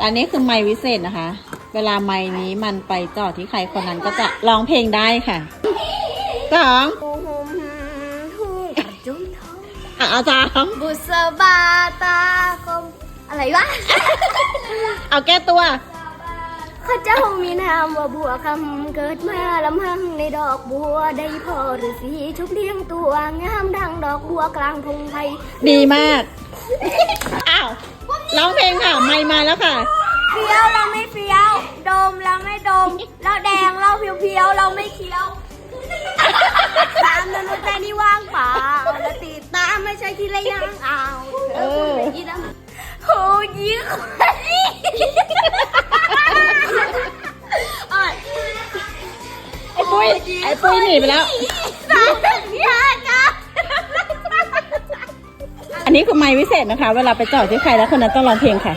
อันนี้คือไม้วิเศษนะคะ เวลาไม้นี้มันไปจ่อที่ใครคนนั้นก็จะร้องเพลงได้ค่ะสองโฮมฮูกระจุ้มทองอะอาจารย์บุษบาตากลมอะไรวะ เอาแก้ตัว ข้าเจ้ามีนามว่าบัวคำเกิดมาลำพังในดอกบัวได้พ่อฤาษีชุบเลี้ยงตัวงามดังดอกบัวกลางพงไพรดีมากอ้าว ร้องเพลงค่ะ ไม่มาแล้วค่ะ เฟี้ยวเราไม่เฟี้ยว ดมเราไม่ดม เราแดงเราเพียวๆเราไม่เคี้ยวตามนั้นใจนี่ว่างเปล่าและติดตามไม่ใช่ที่ระยังเอาเออยี่ดำโอ้ยี่คนนี้อ่อยไอ้ปุ้ยไอ้ปุ้ยหนีไปแล้ว อันนี้คือไม้วิเศษนะคะ เวลาไปจอดที่ใครแล้วคนนั้นต้องร้องเพลงค่ะ